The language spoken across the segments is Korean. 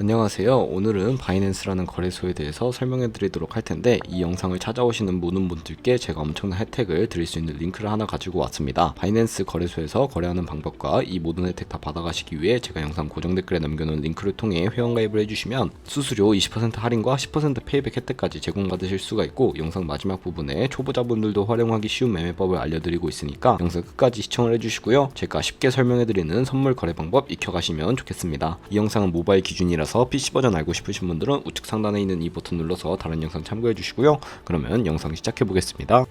안녕하세요. 오늘은 바이낸스라는 거래소에 대해서 설명해 드리도록 할 텐데 이 영상을 찾아오시는 모든 분들께 제가 엄청난 혜택을 드릴 수 있는 링크를 하나 가지고 왔습니다. 바이낸스 거래소에서 거래하는 방법과 이 모든 혜택 다 받아가시기 위해 제가 영상 고정 댓글에 남겨놓은 링크를 통해 회원가입을 해주시면 수수료 20% 할인과 10% 페이백 혜택까지 제공받으실 수가 있고 영상 마지막 부분에 초보자분들도 활용하기 쉬운 매매법을 알려드리고 있으니까 영상 끝까지 시청을 해주시고요. 제가 쉽게 설명해 드리는 선물 거래 방법 익혀가시면 좋겠습니다. 이 영상은 모바일 기준이라서 PC 버전 알고 싶으신 분들은 우측 상단에 있는 이 버튼 눌러서 다른 영상 참고해 주시고요. 그러면 영상 시작해 보겠습니다.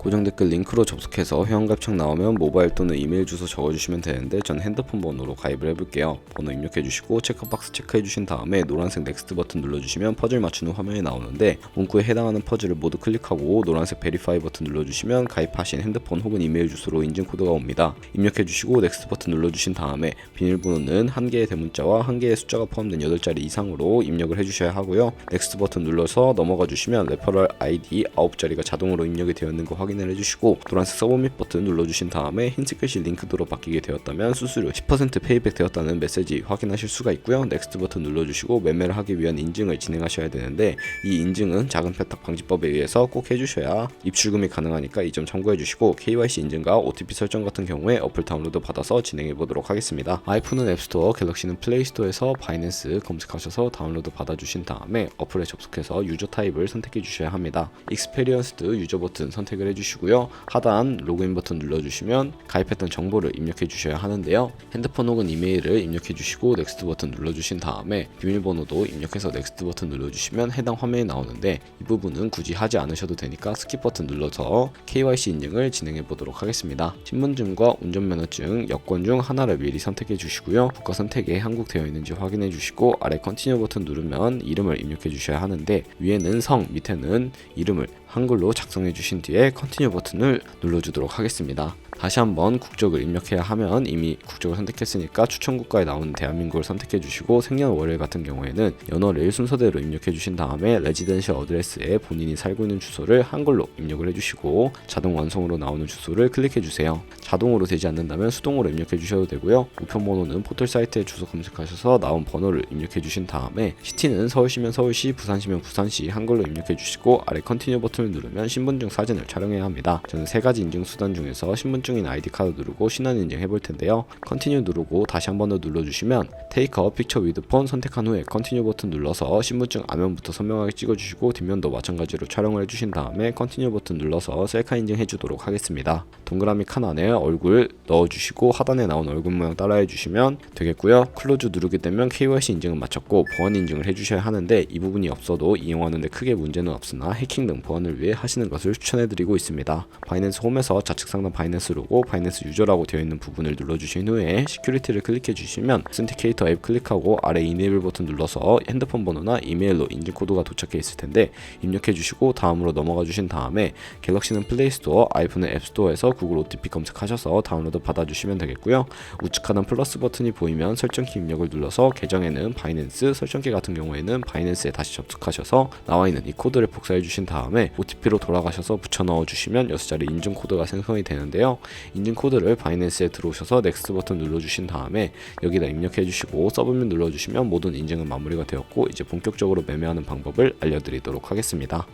고정 댓글 링크로 접속해서 회원가입창 나오면 모바일 또는 이메일 주소 적어주시면 되는데 전 핸드폰 번호로 가입을 해볼게요. 번호 입력해주시고 체크박스 체크해주신 다음에 노란색 넥스트 버튼 눌러주시면 퍼즐 맞추는 화면이 나오는데 문구에 해당하는 퍼즐을 모두 클릭하고 노란색 베리파이 버튼 눌러주시면 가입하신 핸드폰 혹은 이메일 주소로 인증 코드가 옵니다. 입력해주시고 넥스트 버튼 눌러주신 다음에 비밀번호는 한 개의 대문자와 한 개의 숫자가 포함된 8자리 이상으로 입력을 해주셔야 하고요. 넥스트 버튼 눌러서 넘어가 주시면 레퍼럴 아이디 9자리가 자동으로 입력이 되어 있는 거 확인 을 해주시고 노란색 서브밋 버튼 눌러주신 다음에 흰색 글씨 링크드로 바뀌게 되었다면 수수료 10% 페이백 되었다는 메시지 확인하실 수가 있고요. 넥스트 버튼 눌러주시고 매매를 하기 위한 인증을 진행하셔야 되는데 이 인증은 작은 패탁 방지법에 의해서 꼭 해주셔야 입출금이 가능하니까 이 점 참고해 주시고 KYC 인증과 OTP 설정 같은 경우에 어플 다운로드 받아서 진행해 보도록 하겠습니다. 아이폰은 앱스토어, 갤럭시는 플레이스토어에서 바이낸스 검색하셔서 다운로드 받아주신 다음에 어플에 접속해서 유저 타입을 선택해 주셔야 합니다. 익스페리언스드 유저 버튼 선택을 해주시고 요. 하단 로그인 버튼 눌러주시면 가입했던 정보를 입력해 주셔야 하는데요. 핸드폰 혹은 이메일을 입력해 주시고 넥스트 버튼 눌러주신 다음에 비밀번호도 입력해서 넥스트 버튼 눌러주시면 해당 화면이 나오는데 이 부분은 굳이 하지 않으셔도 되니까 스킵 버튼 눌러서 KYC 인증을 진행해 보도록 하겠습니다. 신분증과 운전면허증, 여권 중 하나를 미리 선택해 주시고요. 국가 선택에 한국 되어 있는지 확인해 주시고 아래 컨티뉴 버튼 누르면 이름을 입력해 주셔야 하는데 위에는 성, 밑에는 이름을 한글로 작성해 주신 뒤에 컨티뉴 버튼을 눌러주도록 하겠습니다. 다시 한번 국적을 입력해야 하면 이미 국적을 선택했으니까 추천 국가에 나오는 대한민국을 선택해 주시고 생년월일 같은 경우에는 연월일 순서대로 입력해 주신 다음에 레지던셜 어드레스에 본인이 살고 있는 주소를 한글로 입력을 해 주시고 자동 완성으로 나오는 주소를 클릭해 주세요. 자동으로 되지 않는다면 수동으로 입력해 주셔도 되고요. 우편 번호는 포털 사이트에 주소 검색하셔서 나온 번호를 입력해 주신 다음에 시티는 서울시면 서울시, 부산시면 부산시 한글로 입력해 주시고 아래 컨티뉴 버튼을 누르면 신분증 사진을 촬영해야 합니다. 저는 세 가지 인증 수단 중에서 신분증 인 아이디 카드 누르고 신원 인증 해볼 텐데요. 컨티뉴 누르고 다시 한 번 더 눌러주시면 테이크 어 픽처 위드 폰 선택한 후에 컨티뉴 버튼 눌러서 신분증 앞면부터 선명하게 찍어주시고 뒷면도 마찬가지로 촬영을 해주신 다음에 컨티뉴 버튼 눌러서 셀카 인증 해주도록 하겠습니다. 동그라미 칸 안에 얼굴 넣어주시고 하단에 나온 얼굴 모양 따라해 주시면 되겠고요. 클로즈 누르게 되면 KYC 인증은 마쳤고 보안 인증을 해주셔야 하는데 이 부분이 없어도 이용하는데 크게 문제는 없으나 해킹 등 보안을 위해 하시는 것을 추천해드리고 있습니다. 바이낸스 홈에서 좌측 상단 바이낸스 로고 바이낸스 유저라고 되어 있는 부분을 눌러주신 후에 시큐리티를 클릭해 주시면 센티케이터 앱 클릭하고 아래 이네이블 버튼 눌러서 핸드폰 번호나 이메일로 인증 코드가 도착해 있을 텐데 입력해 주시고 다음으로 넘어가 주신 다음에 갤럭시는 플레이스토어, 아이폰은 앱스토어에서 구글 OTP 검색하셔서 다운로드 받아주시면 되겠고요. 우측 하단 플러스 버튼이 보이면 설정키 입력을 눌러서 계정에는 바이낸스, 설정키 같은 경우에는 바이낸스에 다시 접속하셔서 나와 있는 이 코드를 복사해 주신 다음에 OTP로 돌아가셔서 붙여 넣어 주시면 6자리 인증 코드가 생성이 되는데요. 인증 코드를 바이낸스에 들어오셔서 넥스트 버튼 눌러주신 다음에 여기다 입력해 주시고 서브밋 눌러주시면 모든 인증은 마무리가 되었고 이제 본격적으로 매매하는 방법을 알려드리도록 하겠습니다.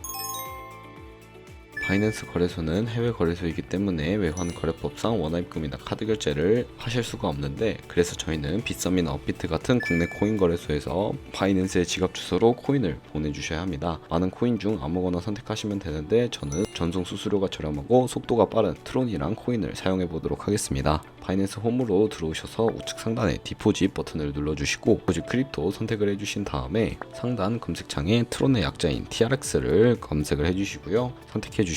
바이낸스 거래소는 해외 거래소이기 때문에 외환 거래법상 원화입금이나 카드 결제를 하실 수가 없는데 그래서 저희는 빗썸이나 업비트 같은 국내 코인 거래소에서 바이낸스의 지갑 주소로 코인을 보내주셔야 합니다. 많은 코인 중 아무거나 선택하시면 되는데 저는 전송 수수료가 저렴하고 속도가 빠른 트론이랑 코인을 사용해 보도록 하겠습니다. 바이낸스 홈으로 들어오셔서 우측 상단에 디포짓 버튼을 눌러주시고 디포짓 크립토 선택을 해주신 다음에 상단 검색창에 트론의 약자인 TRX를 검색을 해주시고요. 선택해 주시고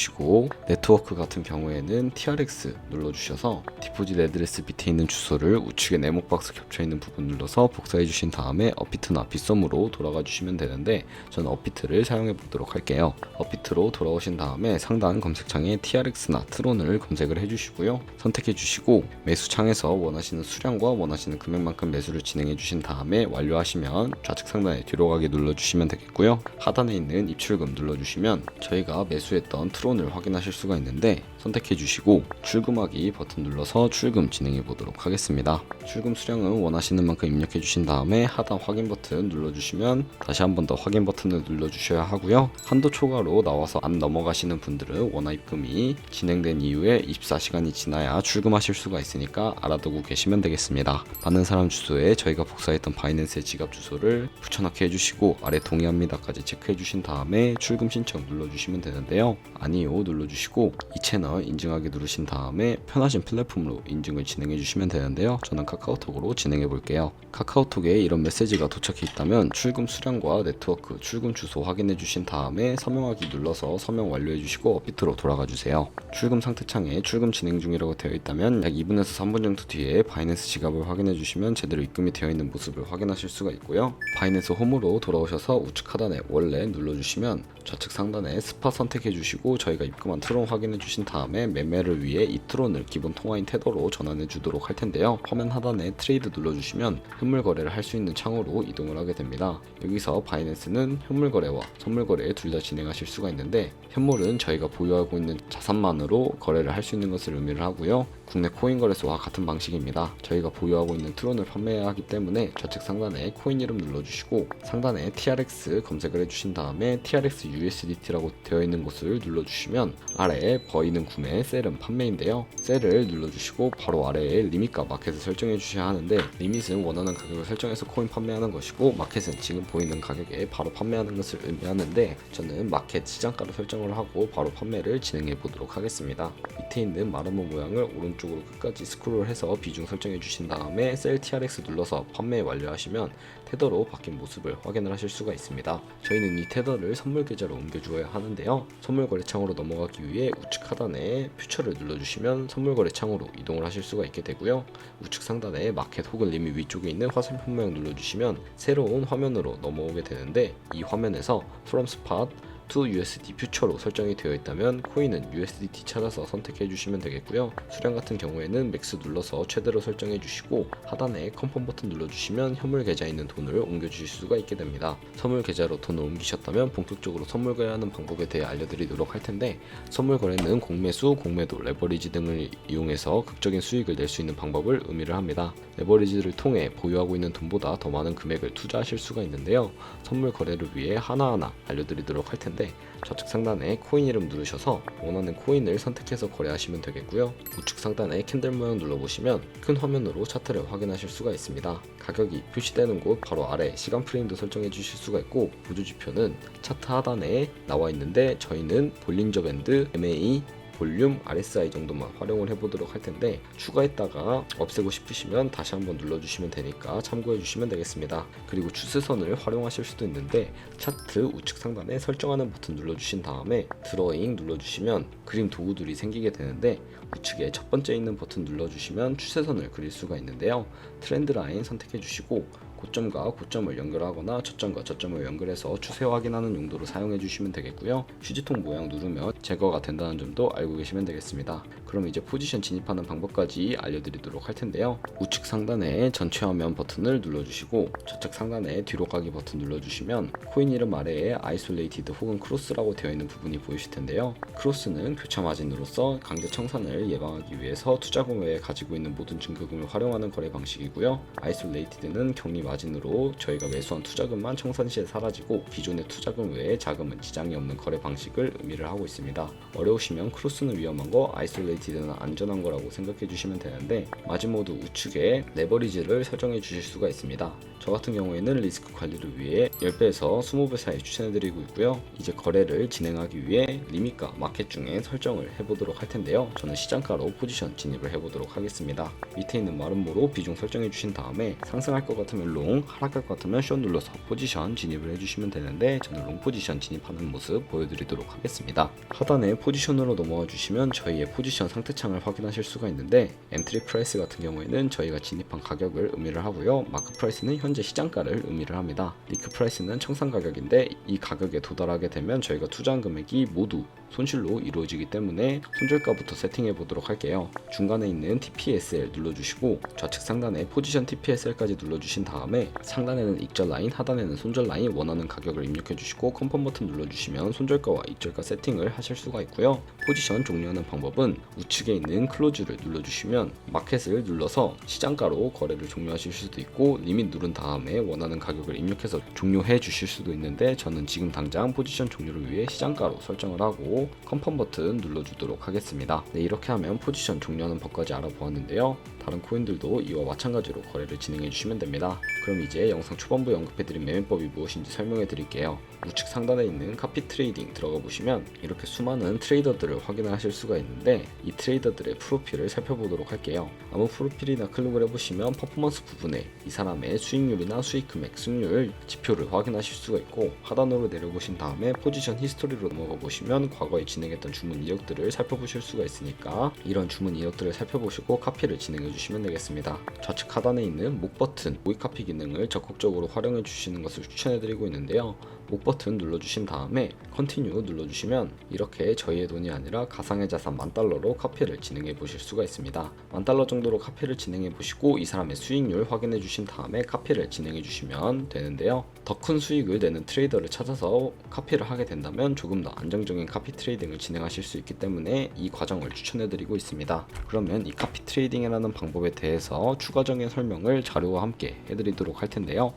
네트워크 같은 경우에는 TRX 눌러주셔서 디포짓 애드레스 밑에 있는 주소를 우측에 네모 박스 겹쳐 있는 부분 눌러서 복사해 주신 다음에 어피트나 빗썸으로 돌아가 주시면 되는데 저는 어피트를 사용해 보도록 할게요. 어피트로 돌아오신 다음에 상단 검색창에 TRX나 트론을 검색을 해 주시고요. 선택해 주시고 매수 창에서 원하시는 수량과 원하시는 금액만큼 매수를 진행해 주신 다음에 완료하시면 좌측 상단에 뒤로 가기 눌러주시면 되겠고요. 하단에 있는 입출금 눌러주시면 저희가 매수했던 트론 을 확인하실 수가 있는데 선택해 주시고 출금하기 버튼 눌러서 출금 진행해 보도록 하겠습니다. 출금 수량은 원하시는 만큼 입력해 주신 다음에 하단 확인 버튼 눌러 주시면 다시 한 번 더 확인 버튼을 눌러 주셔야 하고요. 한도 초과로 나와서 안 넘어가시는 분들은 원화 입금이 진행된 이후에 24시간이 지나야 출금하실 수가 있으니까 알아두고 계시면 되겠습니다. 받는 사람 주소에 저희가 복사했던 바이낸스의 지갑 주소를 붙여넣기 해주시고 아래 동의합니다까지 체크해 주신 다음에 출금 신청 눌러 주시면 되는데요. 아니요 눌러 주시고 이 채널 인증하기 누르신 다음에 편하신 플랫폼으로 인증을 진행해 주시면 되는데요. 저는 카카오톡으로 진행해 볼게요. 카카오톡에 이런 메시지가 도착해 있다면 출금 수량과 네트워크 출금 주소 확인해 주신 다음에 서명하기 눌러서 서명 완료해 주시고 밑으로 돌아가 주세요. 출금 상태 창에 출금 진행 중이라고 되어 있다면 약 2분에서 3분 정도 뒤에 바이낸스 지갑을 확인해 주시면 제대로 입금이 되어 있는 모습을 확인하실 수가 있고요. 바이낸스 홈으로 돌아오셔서 우측 하단에 원래 눌러 주시면 좌측 상단에 스팟 선택해 주시고 저희가 입금한 트론 확인해 주신 다음에 매매를 위해 이 트론을 기본 통화인 테더로 전환해 주도록 할 텐데요. 화면 하단에 트레이드 눌러 주시면 현물 거래를 할 수 있는 창으로 이동을 하게 됩니다. 여기서 바이낸스는 현물 거래와 선물 거래 둘 다 진행하실 수가 있는데 현물은 저희가 보유하고 있는 자산만으로 거래를 할 수 있는 것을 의미를 하고요. 국내 코인 거래소와 같은 방식입니다. 저희가 보유하고 있는 트론을 판매하기 때문에 좌측 상단에 코인 이름 눌러주시고 상단에 TRX 검색을 해주신 다음에 TRX USDT라고 되어 있는 곳을 눌러주시면 아래에 버이는 구매, 셀은 판매인데요. 셀을 눌러주시고 바로 아래에 리밋과 마켓을 설정해 주셔야 하는데 리밋은 원하는 가격을 설정해서 코인 판매하는 것이고 마켓은 지금 보이는 가격에 바로 판매하는 것을 의미하는데 저는 마켓 시장가로 설정을 하고 바로 판매를 진행해 보도록 하겠습니다. 밑에 있는 마르모 모양을 오른쪽으로 끝까지 스크롤해서 비중 설정해 주신 다음에 셀 TRX 눌러서 판매 완료하시면 테더로 바뀐 모습을 확인을 하실 수가 있습니다. 저희는 이 테더를 선물 계좌로 옮겨 주어야 하는데요. 선물 거래 창으로 넘어가기 위해 우측 하단에 퓨처를 눌러주시면 선물 거래 창으로 이동을 하실 수가 있게 되고요. 우측 상단에 마켓 혹은 리밋 위쪽에 있는 화살표 모양 눌러주시면 새로운 화면으로 넘어오게 되는데 이 화면에서 From Spot to USD 퓨처로 설정이 되어 있다면 코인은 USDT 찾아서 선택해 주시면 되겠고요. 수량 같은 경우에는 맥스 눌러서 최대로 설정해 주시고 하단에 컨펌 버튼 눌러 주시면 현물 계좌에 있는 돈을 옮겨 주실 수가 있게 됩니다. 선물 계좌로 돈을 옮기셨다면 본격적으로 선물 거래하는 방법에 대해 알려드리도록 할 텐데 선물 거래는 공매수, 공매도, 레버리지 등을 이용해서 극적인 수익을 낼 수 있는 방법을 의미를 합니다. 레버리지를 통해 보유하고 있는 돈보다 더 많은 금액을 투자하실 수가 있는데요. 선물 거래를 위해 하나하나 알려드리도록 할 텐데 좌측 상단에 코인 이름 누르셔서 원하는 코인을 선택해서 거래하시면 되겠고요. 우측 상단에 캔들 모양 눌러보시면 큰 화면으로 차트를 확인하실 수가 있습니다. 가격이 표시되는 곳 바로 아래 시간 프레임도 설정해 주실 수가 있고 보조 지표는 차트 하단에 나와 있는데 저희는 볼린저 밴드 MA 볼륨 RSI 정도만 활용을 해보도록 할 텐데 추가했다가 없애고 싶으시면 다시 한번 눌러주시면 되니까 참고해 주시면 되겠습니다. 그리고 추세선을 활용하실 수도 있는데 차트 우측 상단에 설정하는 버튼 눌러주신 다음에 드로잉 눌러주시면 그림 도구들이 생기게 되는데 우측에 첫 번째 있는 버튼 눌러주시면 추세선을 그릴 수가 있는데요. 트렌드 라인 선택해 주시고 고점과 고점을 연결하거나 저점과 저점을 연결해서 추세 확인하는 용도로 사용해 주시면 되겠고요. 휴지통 모양 누르면 제거가 된다는 점도 알고 계시면 되겠습니다. 그럼 이제 포지션 진입하는 방법까지 알려드리도록 할 텐데요. 우측 상단에 전체 화면 버튼을 눌러주시고 좌측 상단에 뒤로 가기 버튼 눌러주시면 코인 이름 아래에 아이솔레이티드 혹은 크로스라고 되어 있는 부분이 보이실 텐데요. 크로스는 교차 마진으로서 강제 청산을 예방하기 위해서 투자금 외에 가지고 있는 모든 증거금을 활용하는 거래 방식이고요. 아이솔레이티드는 격리 마진으로 저희가 매수한 투자금만 청산 시에 사라지고 기존의 투자금 외에 자금은 지장이 없는 거래 방식을 의미를 하고 있습니다. 어려우시면 크로스는 위험한 거, 아이솔레이티드는 안전한 거라고 생각해 주시면 되는데 마진 모드 우측에 레버리지를 설정해 주실 수가 있습니다. 저 같은 경우에는 리스크 관리를 위해 10배에서 20배 사이 추천해 드리고 있고요. 이제 거래를 진행하기 위해 리밋과 마켓 중에 설정을 해보도록 할 텐데요. 저는 시장가로 포지션 진입을 해보도록 하겠습니다. 밑에 있는 마름모로 비중 설정해 주신 다음에 상승할 것 같으면 롱, 하락할 것 같으면 숏 눌러서 포지션 진입을 해주시면 되는데 저는 롱 포지션 진입하는 모습 보여드리도록 하겠습니다. 하단에 포지션으로 넘어와 주시면 저희의 포지션 상태 창을 확인하실 수가 있는데 엔트리 프라이스 같은 경우에는 저희가 진입한 가격을 의미를 하고요. 마크 프라이스는 현재 시장가를 의미를 합니다. 리크 프라이스는 청산 가격인데 이 가격에 도달하게 되면 저희가 투자한 금액이 모두 손실로 이루어지기 때문에 손절가부터 세팅해 보도록 할게요. 중간에 있는 TPSL 눌러주시고 좌측 상단에 포지션 TPSL까지 눌러주신 다음에 상단에는 익절 라인, 하단에는 손절 라인 원하는 가격을 입력해 주시고 컨펌 버튼 눌러주시면 손절가와 익절가 세팅을 하실 하실 수가 있고요. 포지션 종료하는 방법은 우측에 있는 클로즈를 눌러주시면 마켓을 눌러서 시장가로 거래를 종료하실 수도 있고 리밋 누른 다음에 원하는 가격을 입력해서 종료해 주실 수도 있는데 저는 지금 당장 포지션 종료를 위해 시장가로 설정을 하고 컨펌 버튼 눌러주도록 하겠습니다. 네, 이렇게 하면 포지션 종료하는 법까지 알아보았는데요. 다른 코인들도 이와 마찬가지로 거래를 진행해 주시면 됩니다. 그럼 이제 영상 초반부에 언급해드린 매매법이 무엇인지 설명해 드릴게요. 우측 상단에 있는 카피 트레이딩 들어가 보시면 이렇게 수많은 트레이더들을 확인하실 수가 있는데 이 트레이더들의 프로필을 살펴보도록 할게요. 아무 프로필이나 클릭을 해보시면 퍼포먼스 부분에 이 사람의 수익률이나 수익 금액, 승률 지표를 확인하실 수가 있고 하단으로 내려보신 다음에 포지션 히스토리로 넘어가 보시면 과거에 진행했던 주문 이력들을 살펴보실 수가 있으니까 이런 주문 이력들을 살펴보시고 카피를 진행해 주시면 되겠습니다. 좌측 하단에 있는 목 버튼 모의 카피 기능을 적극적으로 활용해 주시는 것을 추천해 드리고 있는데요. 목 버튼 눌러주신 다음에 컨티뉴 눌러주시면 이렇게 저희의 돈이 아니라 가상의 자산 만 달러로 카피를 진행해 보실 수가 있습니다. 만 달러 정도로 카피를 진행해 보시고 이 사람의 수익률 확인해 주신 다음에 카피를 진행해 주시면 되는데요. 더 큰 수익을 내는 트레이더를 찾아서 카피를 하게 된다면 조금 더 안정적인 카피 트레이딩을 진행하실 수 있기 때문에 이 과정을 추천해 드리고 있습니다. 그러면 이 카피 트레이딩이라는 방법에 대해서 추가적인 설명을 자료와 함께 해드리도록 할 텐데요.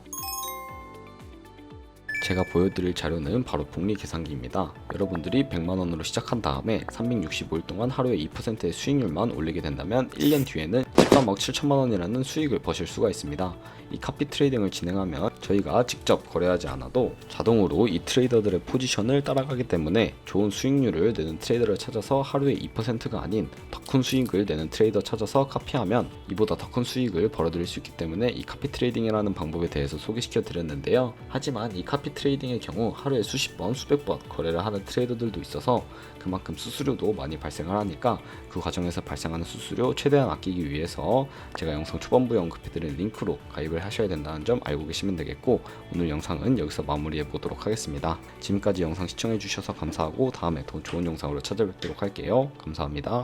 제가 보여드릴 자료는 바로 복리 계산기입니다. 여러분들이 100만원으로 시작한 다음에 365일 동안 하루에 2%의 수익률만 올리게 된다면 1년 뒤에는 13억 7천만원이라는 수익을 버실 수가 있습니다. 이 카피 트레이딩을 진행하면 저희가 직접 거래하지 않아도 자동으로 이 트레이더들의 포지션을 따라가기 때문에 좋은 수익률을 내는 트레이더를 찾아서 하루에 2%가 아닌 더 큰 수익을 내는 트레이더 찾아서 카피하면 이보다 더 큰 수익을 벌어들일 수 있기 때문에 이 카피 트레이딩이라는 방법에 대해서 소개시켜 드렸는데요. 하지만 이 카피 트레이딩의 경우 하루에 수십 번, 수백 번 거래를 하는 트레이더들도 있어서 그만큼 수수료도 많이 발생을 하니까 그 과정에서 발생하는 수수료 최대한 아끼기 위해서 제가 영상 초반부에 언급해드린 링크로 가입을 하셔야 된다는 점 알고 계시면 되겠고 오늘 영상은 여기서 마무리해 보도록 하겠습니다. 지금까지 영상 시청해 주셔서 감사하고 다음에 더 좋은 영상으로 찾아뵙도록 할게요. 감사합니다.